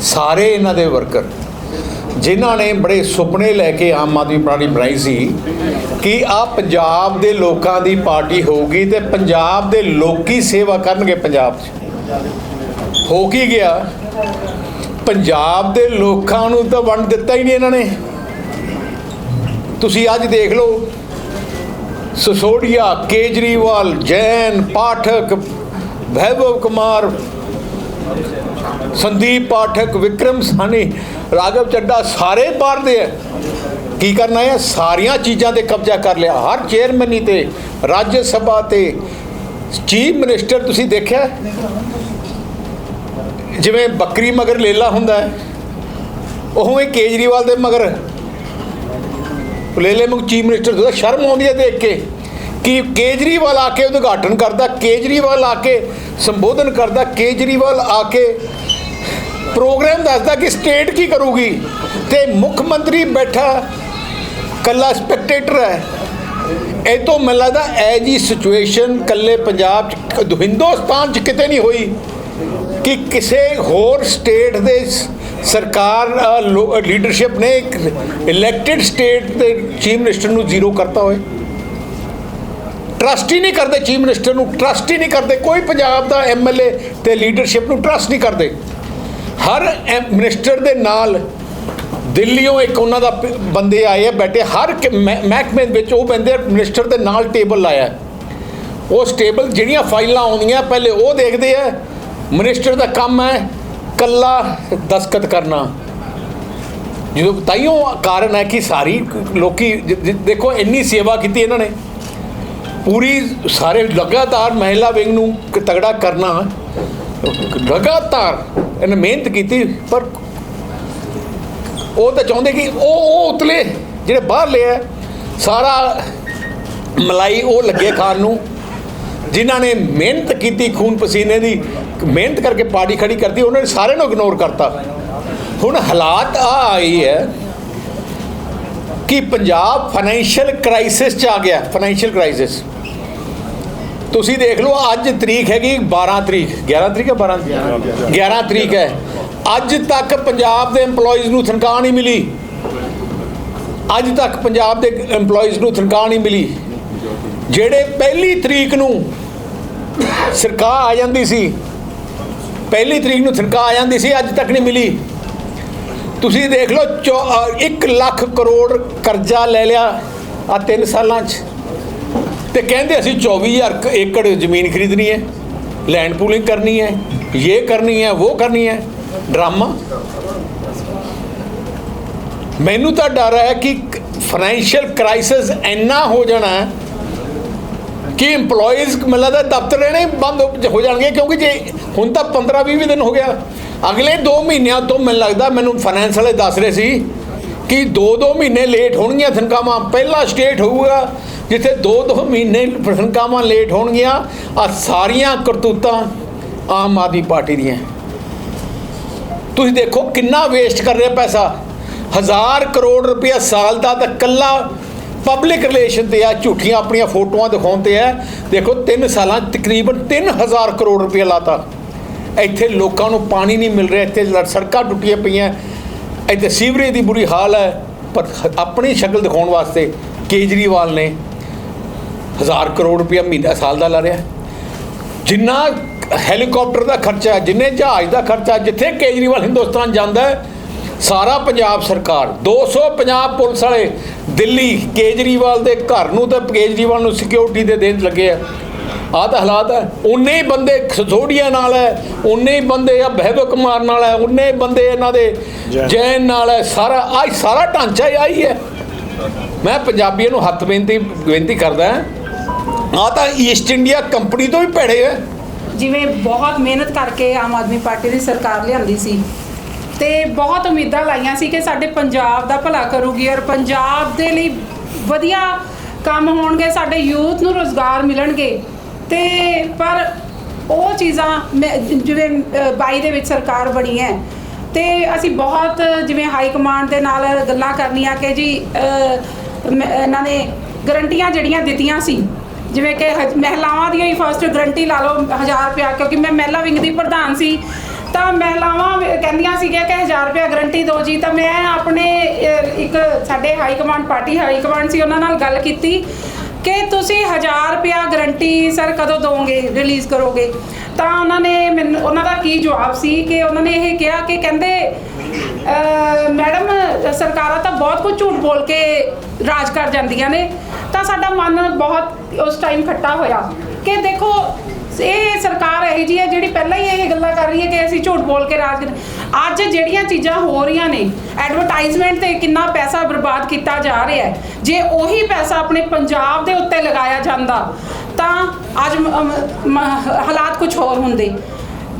ਸਾਰੇ ਇਹਨਾਂ ਦੇ ਵਰਕਰ, ਜਿਨ੍ਹਾਂ ਨੇ ਬੜੇ ਸੁਪਨੇ ਲੈ ਕੇ ਆਮ ਆਦਮੀ ਪਾਰਟੀ ਬਣਾਈ ਸੀ ਕਿ ਆ ਪੰਜਾਬ ਦੇ ਲੋਕਾਂ ਦੀ ਪਾਰਟੀ ਹੋਊਗੀ ਤੇ ਪੰਜਾਬ ਦੇ ਲੋਕੀ ਸੇਵਾ ਕਰਨਗੇ ਪੰਜਾਬ 'ਚ। ਹੋ ਕੀ ਗਿਆ? ਪੰਜਾਬ ਦੇ ਲੋਕਾਂ ਨੂੰ ਤਾਂ ਵੰਡ ਦਿੱਤਾ ਹੀ ਨਹੀਂ ਇਹਨਾਂ ਨੇ। ਤੁਸੀਂ ਅੱਜ ਦੇਖ ਲਓ, ਸਸੋੜੀਆ, ਕੇਜਰੀਵਾਲ, ਜੈਨ, ਪਾਠਕ, ਵੈਭਵ ਕੁਮਾਰ ਸੰਦੀਪ ਪਾਠਕ ਵਿਕਰਮ ਸਾਨੀ ਰਾਘਵ ਚੱਡਾ ਸਾਰੇ ਬਾਹਰ ਦੇ ਹੈ ਕੀ ਕਰਨਾ ਹੈ? ਸਾਰੀਆਂ ਚੀਜ਼ਾਂ ਤੇ ਕਬਜ਼ਾ ਕਰ ਲਿਆ। ਹਰ ਚੇਅਰਮੈਨੀ ਤੇ, ਰਾਜ ਸਭਾ ਤੇ ਚੀਫ ਮਿਨਿਸਟਰ ਤੁਸੀਂ ਦੇਖਿਆ? ਜਿਵੇਂ ਬੱਕਰੀ ਮਗਰ ਲੇਲਾ ਹੁੰਦਾ ਹੈ ਉਵੇਂ ਕੇਜਰੀਵਾਲ ਦੇ ਮਗਰ। ਲੇਲੇ ਮੁਖ ਚੀਫ ਮਿਨਿਸਟਰ ਦਾ ਸ਼ਰਮ ਆਉਂਦੀ ਹੈ ਦੇਖ ਕੇ। ਕਿ ਕੇਜਰੀਵਾਲ ਆ ਕੇ ਉਦਘਾਟਨ ਕਰਦਾ, ਕੇਜਰੀਵਾਲ ਆ ਕੇ ਸੰਬੋਧਨ ਕਰਦਾ, ਕੇਜਰੀਵਾਲ ਆ ਕੇ ਪ੍ਰੋਗਰਾਮ ਦੱਸਦਾ ਕਿ ਸਟੇਟ ਕੀ ਕਰੂਗੀ ਤੇ ਮੁੱਖ ਮੰਤਰੀ ਬੈਠਾ, ਕੱਲਾ ਸਪੈਕਟੇਟਰ ਹੈ। ਇਹ ਤੋਂ ਮੈਨੂੰ ਲੱਗਦਾ ਇਹ ਜੀ ਸਿਚੁਏਸ਼ਨ ਕੱਲੇ ਪੰਜਾਬ ਚ ਹਿੰਦੁਸਤਾਨ ਚ ਕਿਤੇ ਨਹੀਂ ਹੋਈ ਕਿ ਕਿਸੇ ਹੋਰ ਸਟੇਟ ਦੇ ਸਰਕਾਰ ਲੀਡਰਸ਼ਿਪ ਨੇ ਇਲੈਕਟਿਡ ਸਟੇਟ ਦੇ ਚੀਫ ਮਿਨਿਸਟਰ ਨੂੰ ਜ਼ੀਰੋ ਕਰਤਾ ਹੋਏ ਟਰਸਟ ਹੀ ਨਹੀਂ ਕਰਦੇ ਚੀਫ ਮਿਨਿਸਟਰ ਨੂੰ ਟਰਸਟ ਹੀ ਨਹੀਂ ਕਰਦੇ। ਕੋਈ ਪੰਜਾਬ ਦਾ ਐਮਐਲਏ ਤੇ ਲੀਡਰਸ਼ਿਪ ਨੂੰ ਟਰਸਟ ਨਹੀਂ ਕਰਦੇ। ਹਰ ਐਮ- ਮਿਨਿਸਟਰ ਦੇ ਨਾਲ ਦਿੱਲੀੋਂ ਇੱਕ ਉਹਨਾਂ ਦਾ ਬੰਦੇ ਆਏ ਆ, ਬੈਠੇ ਹਰ ਮਹਿਕਮੇ ਵਿੱਚ ਉਹ ਬੰਦੇ ਮਿਨਿਸਟਰ ਦੇ ਨਾਲ ਟੇਬਲ ਲਾਇਆ। ਉਸ ਟੇਬਲ ਜਿਹੜੀਆਂ ਫਾਈਲਾਂ ਆਉਂਦੀਆਂ, ਪਹਿਲੇ ਉਹ ਦੇਖਦੇ ਆ ਮਿਨਿਸਟਰ ਦਾ ਕੰਮ ਹੈ ਕੱਲਾ ਦਸਖਤ ਕਰਨਾ। ਜਦੋਂ ਤਾਈਓ ਕਾਰਨ ਹੈ ਕਿ ਸਾਰੀ ਲੋਕੀ ਦੇਖੋ, ਇੰਨੀ ਸੇਵਾ ਕੀਤੀ ਇਹਨਾਂ ਨੇ। ਪੂਰੀ ਸਾਰੇ ਲਗਾਤਾਰ ਮਹਿਲਾ ਵਿੰਗ ਨੂੰ ਕ- ਤਗੜਾ ਕਰਨਾ, ਲਗਾਤਾਰ ਇਹਨੇ ਮਿਹਨਤ ਕੀਤੀ, ਪਰ ਉਹ ਤਾਂ ਚਾਹੁੰਦੇ ਕਿ ਉਹ ਉਹ ਉਤਲੇ ਜਿਹੜੇ ਬਾਹਰ ਲਿਆ ਸਾਰਾ ਮਲਾਈ ਉਹ ਲੱਗੇ ਖਾਣ ਨੂੰ, ਜਿਨ੍ਹਾਂ ਨੇ ਮਿਹਨਤ ਕੀਤੀ ਖੂਨ ਪਸੀਨੇ ਦੀ, ਮਿਹਨਤ ਕਰਕੇ ਪਾਰਟੀ ਖੜੀ ਕਰਦੀ ਉਹਨਾਂ ਨੇ ਸਾਰਿਆਂ ਨੂੰ ਇਗਨੋਰ ਕਰਤਾ। ਹੁਣ ਹਾਲਾਤ ਆ ਆਈ ਹੈ ਕਿ ਪੰਜਾਬ ਫਾਈਨੈਂਸ਼ੀਅਲ ਕ੍ਰਾਈਸਿਸ ਚ ਆ ਗਿਆ ਫਾਈਨੈਂਸ਼ੀਅਲ ਕ੍ਰਾਈਸਿਸ ਤੁਸੀਂ ਦੇਖ ਲਓ, ਅੱਜ ਤਰੀਕ ਹੈਗੀ 12 ਤਰੀਕ। 11 ਤਰੀਕ ਹੈ 12 11 ਤਰੀਕ ਹੈ। ਅੱਜ ਤੱਕ ਪੰਜਾਬ ਦੇ EMPLOYEES ਨੂੰ ਤਨਖਾਹ ਨਹੀਂ ਮਿਲੀ। ਅੱਜ ਤੱਕ ਪੰਜਾਬ ਦੇ EMPLOYEES ਨੂੰ ਤਨਖਾਹ ਨਹੀਂ ਮਿਲੀ। ਜਿਹੜੇ ਪਹਿਲੀ ਤਰੀਕ ਨੂੰ ਸਰਕਾਰ ਆ ਜਾਂਦੀ ਸੀ, ਪਹਿਲੀ ਤਰੀਕ ਨੂੰ ਤਨਖਾਹ ਆ ਜਾਂਦੀ ਸੀ, ਅੱਜ ਤੱਕ ਨਹੀਂ ਮਿਲੀ। ਤੁਸੀਂ ਦੇਖ ਲਓ 1 ਲੱਖ ਕਰੋੜ ਕਰਜ਼ਾ ਲੈ ਲਿਆ ਆ 3 ਸਾਲਾਂ 'ਚ। ਤੇ ਕਹਿੰਦੇ ਅਸੀਂ 24000 ਕ- ਏਕੜ ਜ਼ਮੀਨ ਖਰੀਦਣੀ ਹੈ ਲੈਂਡ ਪੂਲਿੰਗ ਕਰਨੀ ਹੈ ਇਹ ਕਰਨੀ ਹੈ ਉਹ ਕਰਨੀ ਹੈ, ਡਰਾਮਾ। ਮੈਨੂੰ ਤਾਂ ਡਰ ਹੈ ਕਿ ਫਾਈਨੈਂਸ਼ੀਅਲ ਕ੍ਰਾਈਸਿਸ ਇੰਨਾ ਹੋ ਜਾਣਾ ਕਿ EMPLOYEES ਮਤਲਬ ਦਾ ਦਫ਼ਤਰ ਰਹਿਣੇ ਬੰਦ ਹੋ- ਹੋ ਜਾਣਗੇ, ਕਿਉਂਕਿ ਜੇ ਹੁਣ ਤਾਂ 15 20 ਦਿਨ ਹੋ ਗਿਆ। ਅਗਲੇ 2 ਮਹੀਨਿਆਂ ਤੋਂ ਮੈਨੂੰ ਲੱਗਦਾ, ਮੈਨੂੰ ਫਾਈਨੈਂਸ ਵਾਲੇ ਦੱਸ ਰਹੇ ਸੀ ਕਿ 2-2 ਮਹੀਨੇ ਲੇਟ ਹੋਣਗੀਆਂ ਤਨਖਾਹਾਂ, ਪਹਿਲਾ ਸਟੇਟ ਹੋਊਗਾ ਜਿੱਥੇ 2-2 ਮਹੀਨੇ ਤਨਖਾਹਾਂ ਲੇਟ ਹੋਣਗੀਆਂ ਆ ਸਾਰੀਆਂ ਕਰਤੂਤਾਂ ਆਮ ਆਦਮੀ ਪਾਰਟੀ ਦੀਆਂ। ਤੁਸੀਂ ਦੇਖੋ ਕਿੰਨਾ ਵੇਸਟ ਕਰ ਰਿਹਾ ਪੈਸਾ। ਹਜ਼ਾਰ ਕਰੋੜ ਰੁਪਇਆ ਸਾਲ ਦਾ ਤਾਂ ਕੱਲਾ ਪਬਲਿਕ ਰਿਲੇਸ਼ਨ ਤੇ ਆ, ਝੂਠੀਆਂ ਆਪਣੀਆਂ ਫੋਟੋਆਂ ਦਿਖਾਉਣ ਤੇ ਆ। ਦੇਖੋ 3 ਸਾਲਾਂ 'ਚ ਤਕਰੀਬਨ 3000 ਕਰੋੜ ਰੁਪਇਆ ਲਾਤਾ। ਇੱਥੇ ਲੋਕਾਂ ਨੂੰ ਪਾਣੀ ਨਹੀਂ ਮਿਲ ਰਿਹਾ, ਇੱਥੇ ਸੜਕਾਂ ਟੁੱਟੀਆਂ ਪਈਆਂ। ਇੱਥੇ ਸੀਵਰੇਜ ਦੀ ਬੁਰੀ ਹਾਲ ਹੈ, ਪਰ ਆਪਣੀ ਸ਼ਕਲ ਦਿਖਾਉਣ ਵਾਸਤੇ ਕੇਜਰੀਵਾਲ ਨੇ ਹਜ਼ਾਰ ਕਰੋੜ ਰੁਪਇਆ ਮਹੀਨਾ ਸਾਲ ਦਾ ਲਾ ਰਿਹਾ। ਜਿੰਨਾ ਹੈਲੀਕਾਪਟਰ ਦਾ ਖਰਚਾ ਜਿੰਨੇ ਜਹਾਜ਼ ਦਾ ਖਰਚਾ ਜਿੱਥੇ ਕੇਜਰੀਵਾਲ ਹਿੰਦੁਸਤਾਨ ਜਾਂਦਾ ਹੈ ਸਾਰਾ ਪੰਜਾਬ ਸਰਕਾਰ 250 ਪੁਲਿਸ ਵਾਲੇ ਦਿੱਲੀ ਕੇਜਰੀਵਾਲ ਦੇ ਘਰ ਨੂੰ ਤੇ ਕੇਜਰੀਵਾਲ ਨੂੰ ਸਿਕਿਉਰਿਟੀ ਦੇ ਦੇਣ ਲੱਗੇ ਆ। ਆਹ ਤਾਂ ਹਾਲਾਤ ਹੈ ਉਨੇ ਹੀ ਬੰਦੇ ਸਸੋੜੀਆ ਨਾਲ ਹੈ ਉਨੇ ਹੀ ਬੰਦੇ ਆ ਬਹਿਬੋ ਕੁਮਾਰ ਨਾਲ ਹੈ ਉਨੇ ਹੀ ਬੰਦੇ ਇਹਨਾਂ ਦੇ ਜੈਨ ਨਾਲ ਹੈ ਸਾਰਾ ਆਹ ਸਾਰਾ ਢਾਂਚਾ ਹੀ ਆਹੀ ਹੈ। ਮੈਂ ਪੰਜਾਬੀਆਂ ਨੂੰ ਹੱਥ ਬੇਨਤੀ ਬੇਨਤੀ ਕਰਦਾ ਆ ਤਾਂ ਈਸਟ ਇੰਡੀਆ ਕੰਪਨੀ ਤੋਂ ਵੀ ਭੈੜੇ ਹੈ ਜਿਵੇਂ ਬਹੁਤ ਮਿਹਨਤ ਕਰਕੇ ਆਮ ਆਦਮੀ ਪਾਰਟੀ ਦੀ ਸਰਕਾਰ ਲਿਆਂਦੀ ਸੀ। ਤੇ ਬਹੁਤ ਉਮੀਦਾਂ ਲਾਈਆਂ ਸੀ ਕਿ ਸਾਡੇ ਪੰਜਾਬ ਦਾ ਭਲਾ ਕਰੂਗੀ ਔਰ ਪੰਜਾਬ ਦੇ ਲਈ ਵਧੀਆ ਕੰਮ ਹੋਣਗੇ ਸਾਡੇ ਯੂਥ ਨੂੰ ਰੋਜ਼ਗਾਰ ਮਿਲਣਗੇ। ਤੇ ਪਰ ਉਹ ਚੀਜ਼ਾਂ ਮੈਂ- ਜਿਵੇਂ ਅ, 22 ਦੇ ਵਿੱਚ ਸਰਕਾਰ ਬਣੀ ਹੈ। ਤੇ ਅਸੀਂ ਬਹੁਤ ਜਿਵੇਂ ਹਾਈ ਕਮਾਂਡ ਦੇ ਨਾਲ ਗੱਲਾਂ ਕਰਨੀਆਂ ਕਿ ਜੀ ਮ- ਇਹਨਾਂ ਨੇ ਗਰੰਟੀਆਂ ਜਿਹੜੀਆਂ ਦਿੱਤੀਆਂ ਸੀ ਜਿਵੇਂ ਕਿ ਹਜ- ਮਹਿਲਾਵਾਂ ਦੀਆਂ ਹੀ ਫਸਟ ਗਰੰਟੀ ਲਾ ਲਓ 1000 ਰੁਪਇਆ ਕਿਉਂਕਿ ਮੈਂ ਮਹਿਲਾ ਵਿੰਗ ਦੀ ਪ੍ਰਧਾਨ ਸੀ ਤਾਂ ਮਹਿਲਾਵਾਂ ਵੀ ਕਹਿੰਦੀਆਂ ਸੀਗੀਆਂ ਕਿ 1000 ਰੁਪਏ ਗਰੰਟੀ ਦਿਓ ਜੀ ਤਾਂ ਮੈਂ ਆਪਣੇ ਅਹ, ਇੱਕ ਸਾਡੇ high command party high command ਸੀ ਉਹਨਾਂ ਨਾਲ ਗੱਲ ਕੀਤੀ ਕਿ ਤੁਸੀਂ 1000 ਰੁਪਿਆ ਗਰੰਟੀ ਸਰ ਕਦੋਂ ਦੋਗੇ ਰਿਲੀਜ਼ ਕਰੋਗੇ? ਤਾਂ ਉਹਨਾਂ ਨੇ ਮੈਨੂੰ, ਉਹਨਾਂ ਦਾ ਕੀ ਜਵਾਬ ਸੀ ਕਿ ਉਹਨਾਂ ਨੇ ਇਹ ਕਿਹਾ ਕਿ ਕਹਿੰਦੇ ਮੈਡਮ, ਸਰਕਾਰਾਂ ਤਾਂ ਬਹੁਤ ਕੁਝ ਝੂਠ ਬੋਲ ਕੇ ਰਾਜ ਕਰ ਜਾਂਦੀਆਂ ਨੇ। ਤਾਂ ਸਾਡਾ ਮਨ ਬਹੁਤ ਉਸ ਟਾਈਮ ਖੱਟਾ ਹੋਇਆ ਕਿ ਦੇਖੋ, ਇਹ ਸਰਕਾਰ ਇਹੋ ਜਿਹੀ ਹੈ ਗੱਲਾਂ ਕਰ ਰਹੀ ਹੈ ਕਿ ਅਸੀਂ ਝੂਠ ਬੋਲ ਕੇ ਰਾਜ ਅੱਜ ਜਿਹੜੀਆਂ ਚੀਜ਼ਾਂ ਹੋ ਰਹੀਆਂ ਨੇ ਐਡਵਰਟਾਈਜ਼ਮੈਂਟ ਤੇ ਕਿੰਨਾ ਪੈਸਾ ਬਰਬਾਦ ਕੀਤਾ ਜਾ ਰਿਹਾ ਹੈ। ਜੇ ਉਹੀ ਪੈਸਾ ਆਪਣੇ ਪੰਜਾਬ ਦੇ ਉੱਤੇ ਲਗਾਇਆ ਜਾਂਦਾ, ਤਾਂ ਅੱਜ ਹਾਲਾਤ ਕੁਝ ਹੋਰ ਹੁੰਦੇ।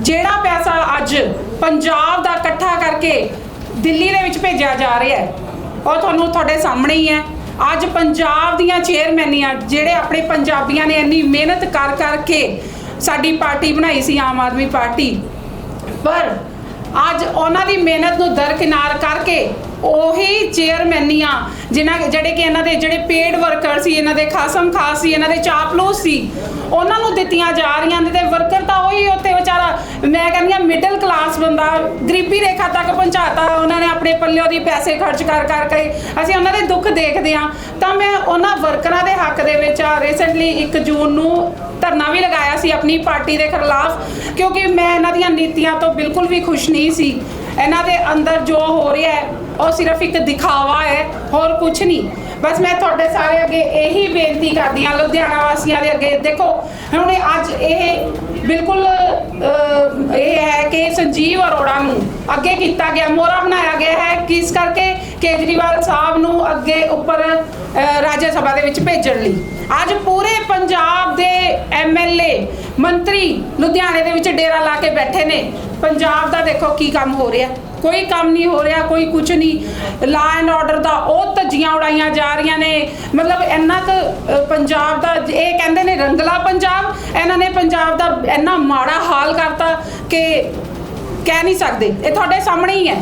ਜਿਹੜਾ ਪੈਸਾ ਅੱਜ ਪੰਜਾਬ ਦਾ ਇਕੱਠਾ ਕਰਕੇ ਦਿੱਲੀ ਦੇ ਵਿੱਚ ਭੇਜਿਆ ਜਾ ਰਿਹਾ ਹੈ, ਉਹ ਤੁਹਾਨੂੰ ਤੁਹਾਡੇ ਸਾਹਮਣੇ ਹੀ ਹੈ। ਅੱਜ ਪੰਜਾਬ ਦੀਆਂ ਚੇਅਰਮੈਨੀਆਂ ਜਿਹੜੇ ਆਪਣੇ ਪੰਜਾਬੀਆਂ ਨੇ ਇੰਨੀ ਮਿਹਨਤ ਕਰ ਕਰਕੇ ਸਾਡੀ ਪਾਰਟੀ ਬਣਾਈ ਸੀ ਆਮ ਆਦਮੀ ਪਾਰਟੀ। ਪਰ ਅੱਜ ਉਹਨਾਂ ਦੀ ਮਿਹਨਤ ਨੂੰ ਦਰਕਿਨਾਰ ਕਰਕੇ ਉਹੀ ਚੇਅਰਮੈਨੀਆਂ ਜਿਨ੍ਹਾਂ ਜਿਹੜੇ ਕਿ ਇਹਨਾਂ ਦੇ ਜਿਹੜੇ ਪੇਡ ਵਰਕਰ ਸੀ, ਇਹਨਾਂ ਦੇ ਖਾਸਮ ਖਾਸ ਸੀ, ਇਹਨਾਂ ਦੇ ਚਾਪਲੂਸ ਸੀ, ਉਹਨਾਂ ਨੂੰ ਦਿੱਤੀਆਂ ਜਾ ਰਹੀਆਂ ਨੇ ਤੇ ਵਰਕਰ ਤਾਂ ਉਹੀ ਉੱਤੇ ਵਿਚਾਰਾ, ਮੈਂ ਕਹਿੰਦੀ ਆ ਮਿਡਲ ਕਲਾਸ ਬੰਦਾ, ਗਰੀਬੀ ਰੇਖਾ ਤੱਕ ਪਹੁੰਚਾਤਾ, ਉਹਨਾਂ ਨੇ ਆਪਣੇ ਪੱਲਿਓ ਦੀ ਪੈਸੇ ਖਰਚ ਕਰ ਕਰ ਕੇ ਅਸੀਂ ਉਹਨਾਂ ਦੇ ਦੁੱਖ ਦੇਖਦੇ ਆ ਤਾਂ ਮੈਂ ਉਹਨਾਂ ਵਰਕਰਾਂ ਦੇ ਹੱਕ ਦੇ ਵਿੱਚ ਰੀਸੈਂਟਲੀ 1 ਜੂਨ ਨੂੰ ਧਰਨਾ ਵੀ ਲਗਾਇਆ ਸੀ ਆਪਣੀ ਪਾਰਟੀ ਦੇ ਖਿਲਾਫ, ਕਿਉਂਕਿ ਮੈਂ ਇਹਨਾਂ ਦੀਆਂ ਨੀਤੀਆਂ ਤੋਂ ਬਿਲਕੁਲ ਵੀ ਖੁਸ਼ ਨਹੀਂ ਸੀ। ਇਹਨਾਂ ਦੇ ਅੰਦਰ ਜੋ ਹੋ ਰਿਹਾ ਹੈ ਉਹ ਸਿਰਫ ਇੱਕ ਦਿਖਾਵਾ ਹੈ, ਹੋਰ ਕੁਝ ਨਹੀਂ। ਬਸ ਮੈਂ ਤੁਹਾਡੇ ਸਾਰੇ ਅੱਗੇ ਇਹੀ ਬੇਨਤੀ ਕਰਦੀ ਹਾਂ, ਲੁਧਿਆਣਾ ਵਾਸੀਆਂ ਦੇ ਅੱਗੇ। ਦੇਖੋ, ਹੁਣ ਅੱਜ ਇਹ ਬਿਲਕੁਲ ਇਹ ਹੈ ਕਿ ਸੰਜੀਵ ਅਰੋੜਾ ਨੂੰ ਅੱਗੇ ਕੀਤਾ ਗਿਆ, ਮੋਹਰਾ ਬਣਾਇਆ ਗਿਆ ਹੈ। ਕਿਸ ਕਰਕੇ? ਕੇਜਰੀਵਾਲ ਸਾਹਿਬ ਨੂੰ ਅੱਗੇ ਉੱਪਰ ਰਾਜ ਸਭਾ ਦੇ ਵਿੱਚ ਭੇਜਣ ਲਈ। ਅੱਜ ਪੂਰੇ ਪੰਜਾਬ ਦੇ ਐਮਐਲਏ ਮੰਤਰੀ ਲੁਧਿਆਣੇ ਦੇ ਵਿੱਚ ਡੇਰਾ ਲਾ ਕੇ ਬੈਠੇ ਨੇ। ਪੰਜਾਬ ਦਾ ਦੇਖੋ ਕੀ ਕੰਮ ਹੋ ਰਿਹਾ। ਕੋਈ ਕੰਮ ਨਹੀਂ ਹੋ ਰਿਹਾ, ਕੋਈ ਕੁਝ ਨਹੀਂ। ਲਾ ਐਂਡ ਆਰਡਰ ਦਾ ਉਹ ਧੱਜੀਆਂ ਉਡਾਈਆਂ ਜਾ ਰਹੀਆਂ ਨੇ। ਮਤਲਬ ਇੰਨਾ ਕੁ ਪੰਜਾਬ ਦਾ, ਇਹ ਕਹਿੰਦੇ ਨੇ ਰੰਗਲਾ ਪੰਜਾਬ। ਇਹਨਾਂ ਨੇ ਪੰਜਾਬ ਦਾ ਇੰਨਾ ਮਾੜਾ ਹਾਲ ਕਰਤਾ ਕਿ ਕਹਿ ਨਹੀਂ ਸਕਦੇ। ਇਹ ਤੁਹਾਡੇ ਸਾਹਮਣੇ ਹੀ ਹੈ।